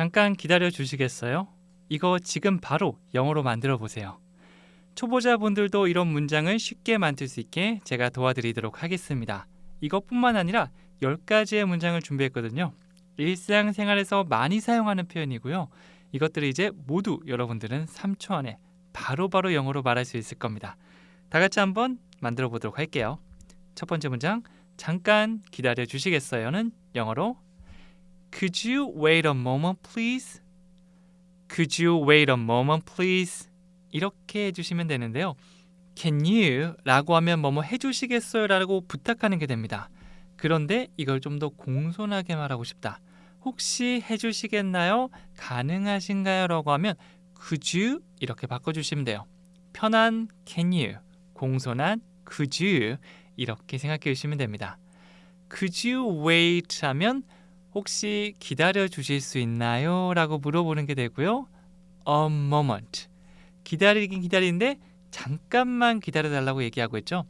잠깐 기다려 주시겠어요? 이거 지금 바로 영어로 만들어 보세요. 초보자분들도 이런 문장을 쉽게 만들 수 있게 제가 도와드리도록 하겠습니다. 이것뿐만 아니라 10가지의 문장을 준비했거든요. 일상생활에서 많이 사용하는 표현이고요. 이것들을 이제 모두 여러분들은 3초 안에 바로바로 영어로 말할 수 있을 겁니다. 다 같이 한번 만들어 보도록 할게요. 첫 번째 문장 잠깐 기다려 주시겠어요는 영어로 Could you wait a moment please? Could you wait a moment please? 이렇게 해주시면 되는데요. Can you? 라고 하면 뭐뭐 해주시겠어요? 라고 부탁하는 게 됩니다. 그런데 이걸 좀 더 공손하게 말하고 싶다. 혹시 해주시겠나요? 가능하신가요? 라고 하면 Could you? 이렇게 바꿔주시면 돼요. 편한 Can you? 공손한 Could you? 이렇게 생각해 주시면 됩니다. Could you wait? 하면 혹시 기다려 주실 수 있나요? 라고 물어보는 게 되고요. A moment. 기다리긴 기다리는데 잠깐만 기다려 달라고 얘기하고 있죠.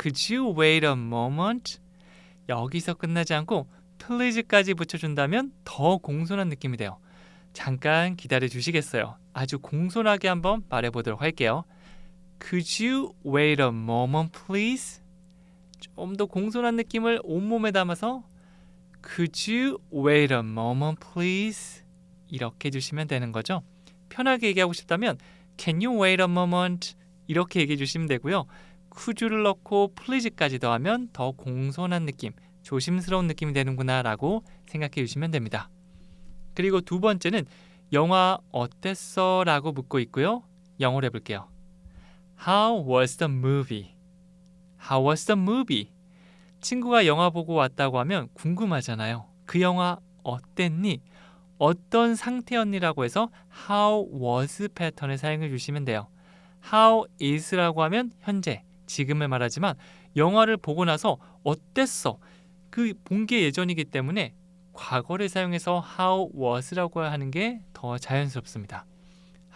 Could you wait a moment? 여기서 끝나지 않고 please까지 붙여준다면 더 공손한 느낌이 돼요. 잠깐 기다려 주시겠어요? 아주 공손하게 한번 말해 보도록 할게요. Could you wait a moment, please? 좀 더 공손한 느낌을 온몸에 담아서 Could you wait a moment, please? 이렇게 해주시면 되는 거죠. 편하게 얘기하고 싶다면 Can you wait a moment? 이렇게 얘기해 주시면 되고요. could you를 넣고 please까지 더하면 더 공손한 느낌, 조심스러운 느낌이 되는구나 라고 생각해 주시면 됩니다. 그리고 두 번째는 영화 어땠어? 라고 묻고 있고요. 영어로 해볼게요. How was the movie? How was the movie? 친구가 영화 보고 왔다고 하면 궁금하잖아요. 그 영화 어땠니? 어떤 상태였니라고 해서 how was 패턴을 사용해 주시면 돼요. how is라고 하면 현재, 지금을 말하지만 영화를 보고 나서 어땠어? 그 본 게 예전이기 때문에 과거를 사용해서 how was라고 하는 게 더 자연스럽습니다.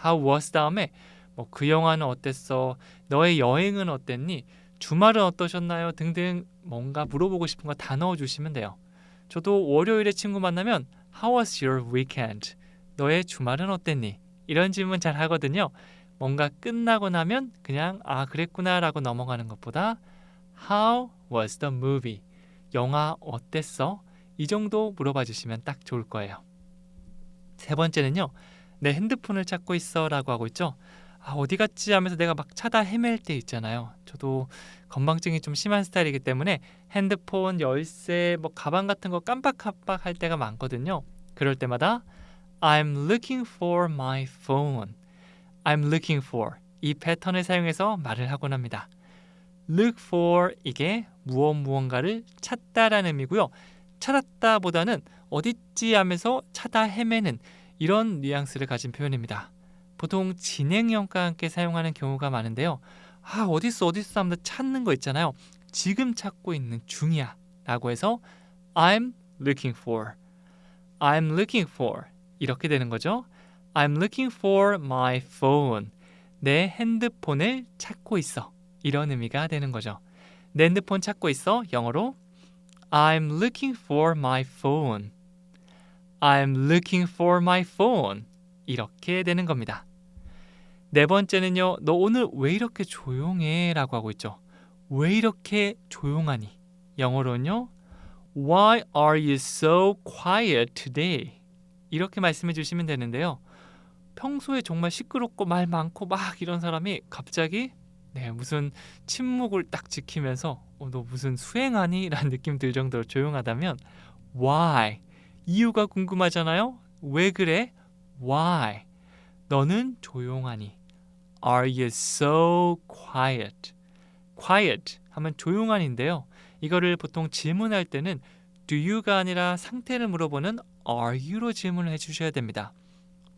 how was 다음에 뭐 그 영화는 어땠어? 너의 여행은 어땠니? 주말은 어떠셨나요? 등등 뭔가 물어보고 싶은 거 다 넣어 주시면 돼요. 저도 월요일에 친구 만나면 How was your weekend? 너의 주말은 어땠니? 이런 질문 잘 하거든요. 뭔가 끝나고 나면 그냥 아 그랬구나 라고 넘어가는 것보다 How was the movie? 영화 어땠어? 이 정도 물어봐 주시면 딱 좋을 거예요. 세 번째는요. 내 핸드폰을 찾고 있어 라고 하고 있죠. 아, 어디 갔지 하면서 내가 막 찾아 헤맬 때 있잖아요. 저도 건망증이 좀 심한 스타일이기 때문에 핸드폰, 열쇠, 뭐 가방 같은 거 깜빡깜빡 할 때가 많거든요. 그럴 때마다 I'm looking for my phone. I'm looking for 이 패턴을 사용해서 말을 하곤 합니다. look for 이게 무엇 무언가를 찾다라는 의미고요. 찾았다보다는 어딨지 하면서 찾아 헤매는 이런 뉘앙스를 가진 표현입니다. 보통 진행형과 함께 사용하는 경우가 많은데요. 아 어딨어 어딨어 하면서 찾는 거 있잖아요. 지금 찾고 있는 중이야 라고 해서 I'm looking for I'm looking for 이렇게 되는 거죠. I'm looking for my phone 내 핸드폰을 찾고 있어 이런 의미가 되는 거죠. 내 핸드폰 찾고 있어 영어로 I'm looking for my phone I'm looking for my phone 이렇게 되는 겁니다. 네 번째는요. 너 오늘 왜 이렇게 조용해? 라고 하고 있죠. 왜 이렇게 조용하니? 영어로는요. Why are you so quiet today? 이렇게 말씀해 주시면 되는데요. 평소에 정말 시끄럽고 말 많고 막 이런 사람이 갑자기 네, 무슨 침묵을 딱 지키면서 어, 너 무슨 수행하니? 라는 느낌 들 정도로 조용하다면 why? 이유가 궁금하잖아요. 왜 그래? why? 너는 조용하니? Are you so quiet? quiet 하면 조용한인데요. 이거를 보통 질문할 때는 do you가 아니라 상태를 물어보는 are you로 질문을 해주셔야 됩니다.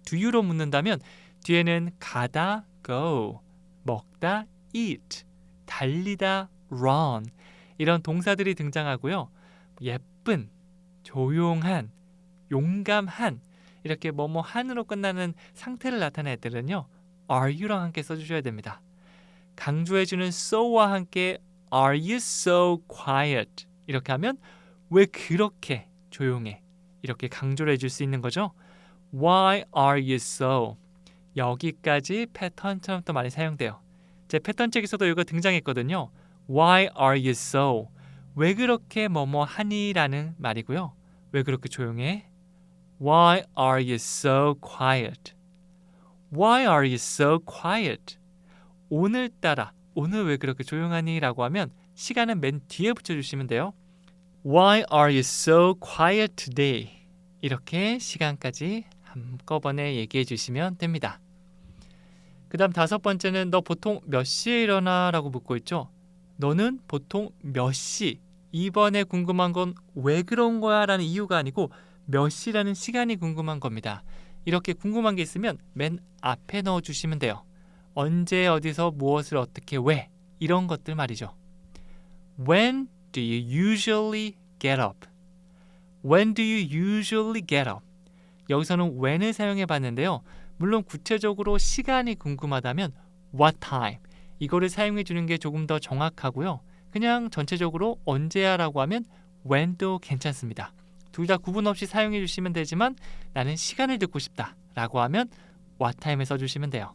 do you로 묻는다면 뒤에는 가다 go, 먹다 eat, 달리다 run 이런 동사들이 등장하고요. 예쁜, 조용한, 용감한 이렇게 뭐뭐 한으로 끝나는 상태를 나타낼 때는요. Are you랑 함께 써주셔야 됩니다. 강조해주는 so와 함께 are you so quiet 이렇게 하면 왜 그렇게 조용해 이렇게 강조를 해줄 수 있는 거죠. Why are you so? 여기까지 패턴처럼 또 많이 사용돼요. 제 패턴 책에서도 이거 등장했거든요. Why are you so? 왜 그렇게 뭐뭐 하니라는 말이고요. 왜 그렇게 조용해? Why are you so quiet? Why are you so quiet? 오늘따라 오늘 왜 그렇게 조용하니?라고 하면 시간은 맨 뒤에 붙여주시면 돼요. Why are you so quiet today? 이렇게 시간까지 한꺼번에 얘기해 주시면 됩니다. 그 다음 다섯 번째는 너 보통 몇 시에 일어나? 라고 묻고 있죠. 너는 보통 몇 시? 이번에 궁금한 건 왜 그런 거야? 라는 이유가 아니고 몇 시라는 시간이 궁금한 겁니다. 이렇게 궁금한 게 있으면 맨 앞에 넣어 주시면 돼요. 언제 어디서 무엇을 어떻게 왜 이런 것들 말이죠. When do you usually get up? When do you usually get up? 여기서는 when을 사용해 봤는데요. 물론 구체적으로 시간이 궁금하다면 what time 이거를 사용해 주는 게 조금 더 정확하고요. 그냥 전체적으로 언제야라고 하면 when도 괜찮습니다. 둘 다 구분 없이 사용해 주시면 되지만 나는 시간을 듣고 싶다 라고 하면 what time에 써 주시면 돼요.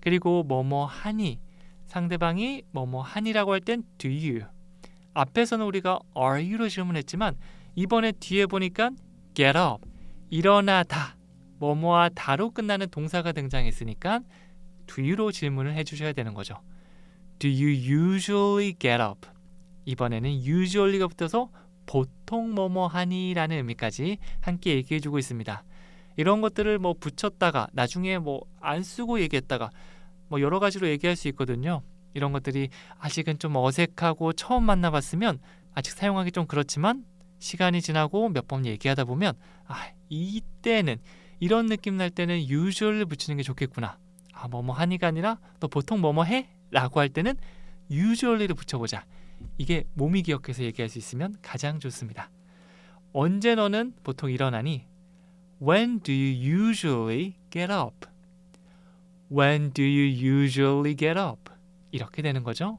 그리고 뭐뭐 하니 상대방이 뭐뭐 하니라고 할 땐 do you 앞에서는 우리가 are you로 질문했지만 이번에 뒤에 보니까 get up 일어나다 뭐뭐와 다로 끝나는 동사가 등장했으니까 do you로 질문을 해주셔야 되는 거죠. Do you usually get up? 이번에는 usually가 붙어서 보통 뭐뭐 하니라는 의미까지 함께 얘기해주고 있습니다. 이런 것들을 뭐 붙였다가 나중에 뭐 안 쓰고 얘기했다가 뭐 여러 가지로 얘기할 수 있거든요. 이런 것들이 아직은 좀 어색하고 처음 만나봤으면 아직 사용하기 좀 그렇지만 시간이 지나고 몇 번 얘기하다 보면 아 이때는 이런 느낌 날 때는 usual을 붙이는 게 좋겠구나. 아 뭐뭐 하니가 아니라 너 보통 뭐뭐 해? 라고 할 때는 usually를 붙여보자. 이게 몸이 기억해서 얘기할 수 있으면 가장 좋습니다. 언제 너는 보통 일어나니? When do you usually get up? When do you usually get up? 이렇게 되는 거죠.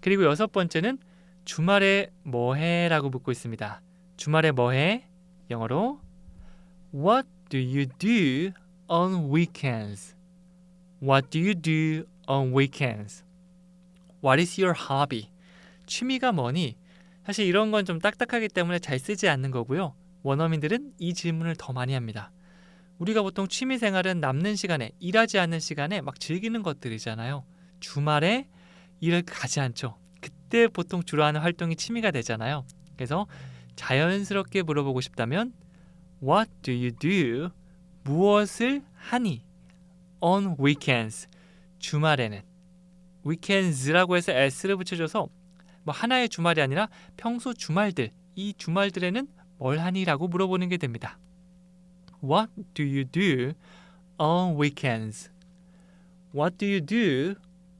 그리고 여섯 번째는 주말에 뭐 해? 라고 묻고 있습니다. 주말에 뭐 해? 영어로 What do you do on weekends? What do you do on weekends? What is your hobby? 취미가 뭐니? 사실 이런 건 좀 딱딱하기 때문에 잘 쓰지 않는 거고요. 원어민들은 이 질문을 더 많이 합니다. 우리가 보통 취미 생활은 남는 시간에 일하지 않는 시간에 막 즐기는 것들이잖아요. 주말에 일을 가지 않죠. 그때 보통 주로 하는 활동이 취미가 되잖아요. 그래서 자연스럽게 물어보고 싶다면 What do you do? 무엇을 하니? On weekends. 주말에는. weekends라고 해서 s를 붙여줘서 뭐 하나의 주말이 아니라 평소 주말들, 이 주말들에는 뭘 하니라고 물어보는 게 됩니다. What do you do on weekends? What do you do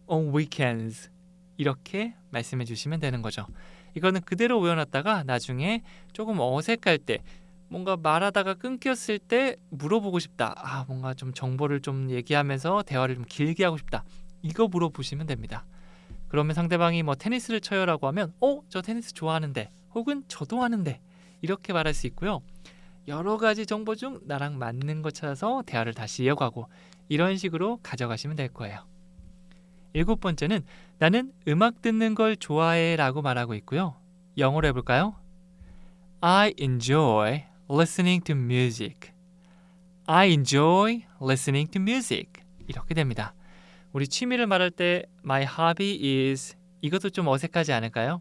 on weekends? 이렇게 말씀해 주시면 되는 거죠. 이거는 그대로 외워놨다가 나중에 조금 어색할 때 뭔가 말하다가 끊겼을 때 물어보고 싶다. 아, 뭔가 좀 정보를 좀 얘기하면서 대화를 좀 길게 하고 싶다. 이거 물어보시면 됩니다. 그러면 상대방이 뭐 테니스를 쳐요라고 하면 어, 저 테니스 좋아하는데 혹은 저도 하는데 이렇게 말할 수 있고요. 여러 가지 정보 중 나랑 맞는 것 찾아서 대화를 다시 이어가고 이런 식으로 가져가시면 될 거예요. 일곱 번째는 나는 음악 듣는 걸 좋아해 라고 말하고 있고요. 영어로 해볼까요? I enjoy listening to music. I enjoy listening to music. 이렇게 됩니다. 우리 취미를 말할 때 my hobby is 이것도 좀 어색하지 않을까요?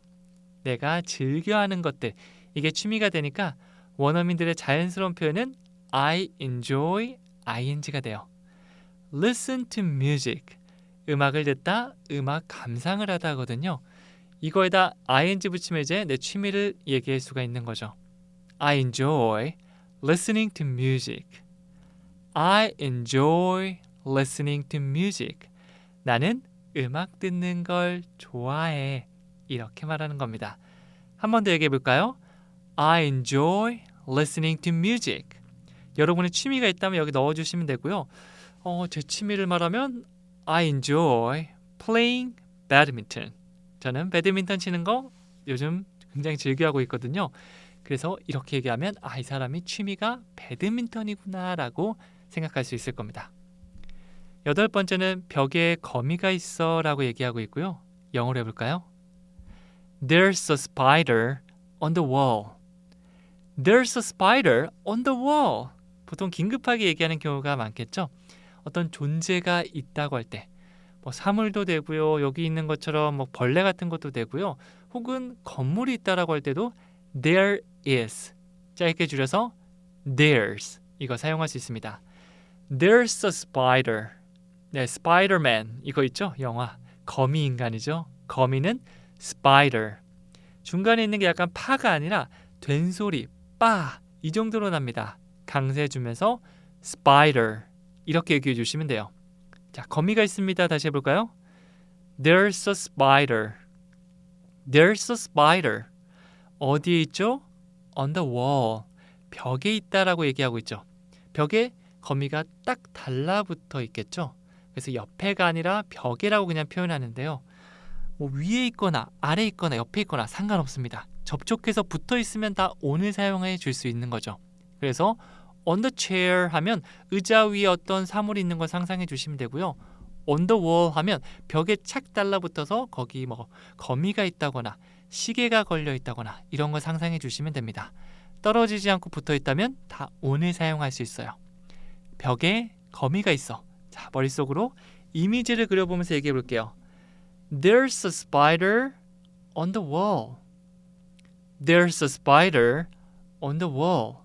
내가 즐겨하는 것들 이게 취미가 되니까 원어민들의 자연스러운 표현은 I enjoy ing가 돼요. Listen to music 음악을 듣다 음악 감상을 하다 하거든요. 이거에다 ing 붙이면 이제 내 취미를 얘기할 수가 있는 거죠. I enjoy listening to music. I enjoy listening to music. 나는 음악 듣는 걸 좋아해. 이렇게 말하는 겁니다. 한 번 더 얘기해 볼까요? I enjoy listening to music. 여러분의 취미가 있다면 여기 넣어 주시면 되고요. 어, 제 취미를 말하면 I enjoy playing badminton. 저는 배드민턴 치는 거 요즘 굉장히 즐겨하고 있거든요. 그래서 이렇게 얘기하면 아, 이 사람이 취미가 배드민턴이구나라고 생각할 수 있을 겁니다. 여덟 번째는 벽에 거미가 있어 라고 얘기하고 있고요. 영어로 해볼까요? There's a spider on the wall. There's a spider on the wall. 보통 긴급하게 얘기하는 경우가 많겠죠. 어떤 존재가 있다고 할 때, 뭐 사물도 되고요. 여기 있는 것처럼 뭐 벌레 같은 것도 되고요. 혹은 건물이 있다라고 할 때도 there is 짧게 줄여서 there's 이거 사용할 수 있습니다. There's a spider. 네, Spider-Man 이거 있죠? 영화 거미 인간이죠. 거미는 spider. 중간에 있는 게 약간 파가 아니라 된 소리 빠 이 정도로 납니다. 강세 주면서 spider 이렇게 얘기해 주시면 돼요. 자, 거미가 있습니다. 다시 해 볼까요? There's a spider. There's a spider. 어디에 있죠? On the wall. 벽에 있다라고 얘기하고 있죠. 벽에 거미가 딱 달라붙어 있겠죠. 그래서 옆에가 아니라 벽에라고 그냥 표현하는데요. 뭐 위에 있거나 아래 있거나 옆에 있거나 상관없습니다. 접촉해서 붙어 있으면 다 on을 사용해 줄 수 있는 거죠. 그래서 on the chair 하면 의자 위에 어떤 사물이 있는 걸 상상해 주시면 되고요. on the wall 하면 벽에 착 달라붙어서 거기 뭐 거미가 있다거나 시계가 걸려 있다거나 이런 걸 상상해 주시면 됩니다. 떨어지지 않고 붙어 있다면 다 on을 사용할 수 있어요. 벽에 거미가 있어. 자, 머릿속으로 이미지를 그려보면서 얘기해 볼게요. There's a spider on the wall. There's a spider on the wall.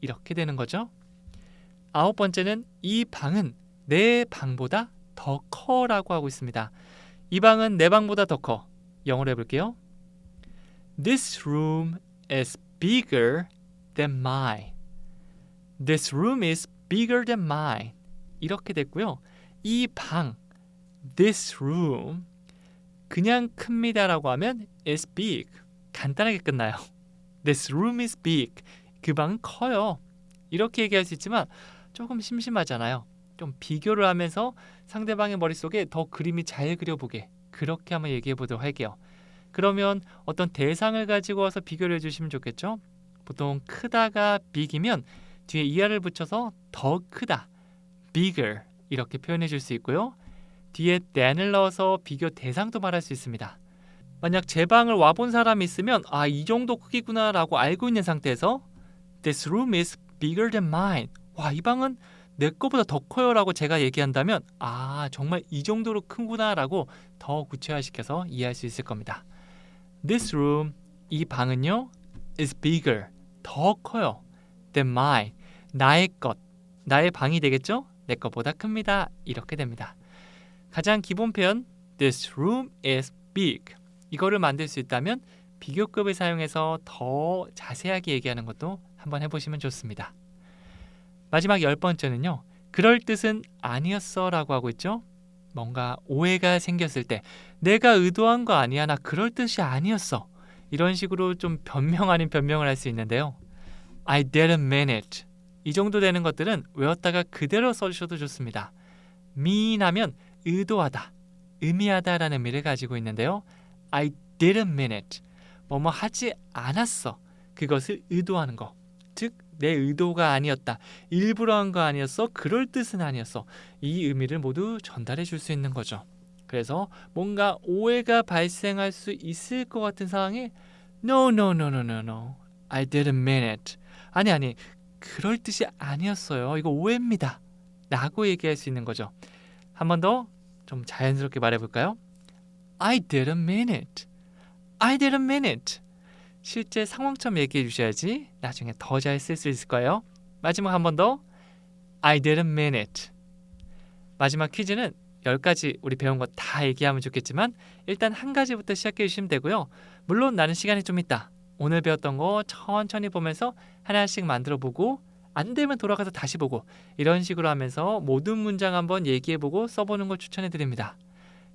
이렇게 되는 거죠. 아홉 번째는 이 방은 내 방보다 더 커라고 하고 있습니다. 이 방은 내 방보다 더 커. 영어로 해볼게요. This room is bigger than mine. This room is bigger than mine. 이렇게 됐고요. 이 방, this room 그냥 큽니다라고 하면 is big. 간단하게 끝나요. This room is big. 그 방은 커요. 이렇게 얘기할 수 있지만 조금 심심하잖아요. 좀 비교를 하면서 상대방의 머릿속에 더 그림이 잘 그려보게 그렇게 한번 얘기해 보도록 할게요. 그러면 어떤 대상을 가지고 와서 비교를 해주시면 좋겠죠. 보통 크다가 big이면 뒤에 이하를 붙여서 더 크다, bigger 이렇게 표현해 줄 수 있고요. 뒤에 than을 넣어서 비교 대상도 말할 수 있습니다. 만약 제 방을 와본 사람이 있으면 아 이 정도 크기구나 라고 알고 있는 상태에서 This room is bigger than mine. 와 이 방은 내 거보다 더 커요 라고 제가 얘기한다면 아 정말 이 정도로 큰구나 라고 더 구체화시켜서 이해할 수 있을 겁니다. This room 이 방은요 is bigger 더 커요 than mine 나의 것 나의 방이 되겠죠? 내 것보다 큽니다. 이렇게 됩니다. 가장 기본 표현 This room is big 이거를 만들 수 있다면 비교급을 사용해서 더 자세하게 얘기하는 것도 한번 해보시면 좋습니다. 마지막 열 번째는요. 그럴 뜻은 아니었어 라고 하고 있죠. 뭔가 오해가 생겼을 때 내가 의도한 거 아니야 나 그럴 뜻이 아니었어 이런 식으로 좀 변명 아닌 변명을 할 수 있는데요. I didn't mean it 이 정도 되는 것들은 외웠다가 그대로 써주셔도 좋습니다. mean하면 의도하다, 의미하다라는 의미를 가지고 있는데요. I didn't mean it. 뭐뭐 하지 않았어. 그것을 의도하는 거. 즉, 내 의도가 아니었다. 일부러 한 거 아니었어. 그럴 뜻은 아니었어. 이 의미를 모두 전달해 줄 수 있는 거죠. 그래서 뭔가 오해가 발생할 수 있을 것 같은 상황에 No, no, no, no, no, no. I didn't mean it. 아니, 아니. 그럴 뜻이 아니었어요. 이거 오해입니다. 라고 얘기할 수 있는 거죠. 한 번 더 좀 자연스럽게 말해 볼까요? I didn't mean it. I didn't mean it. 실제 상황처럼 얘기해 주셔야지 나중에 더 잘 쓸 수 있을 거예요. 마지막 한 번 더. I didn't mean it. 마지막 퀴즈는 10가지 우리 배운 거 다 얘기하면 좋겠지만 일단 한 가지부터 시작해 주시면 되고요. 물론 나는 시간이 좀 있다. 오늘 배웠던 거 천천히 보면서 하나씩 만들어 보고 안 되면 돌아가서 다시 보고 이런 식으로 하면서 모든 문장 한번 얘기해 보고 써보는 걸 추천해 드립니다.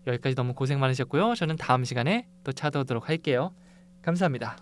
여기까지 너무 고생 많으셨고요. 저는 다음 시간에 또 찾아오도록 할게요. 감사합니다.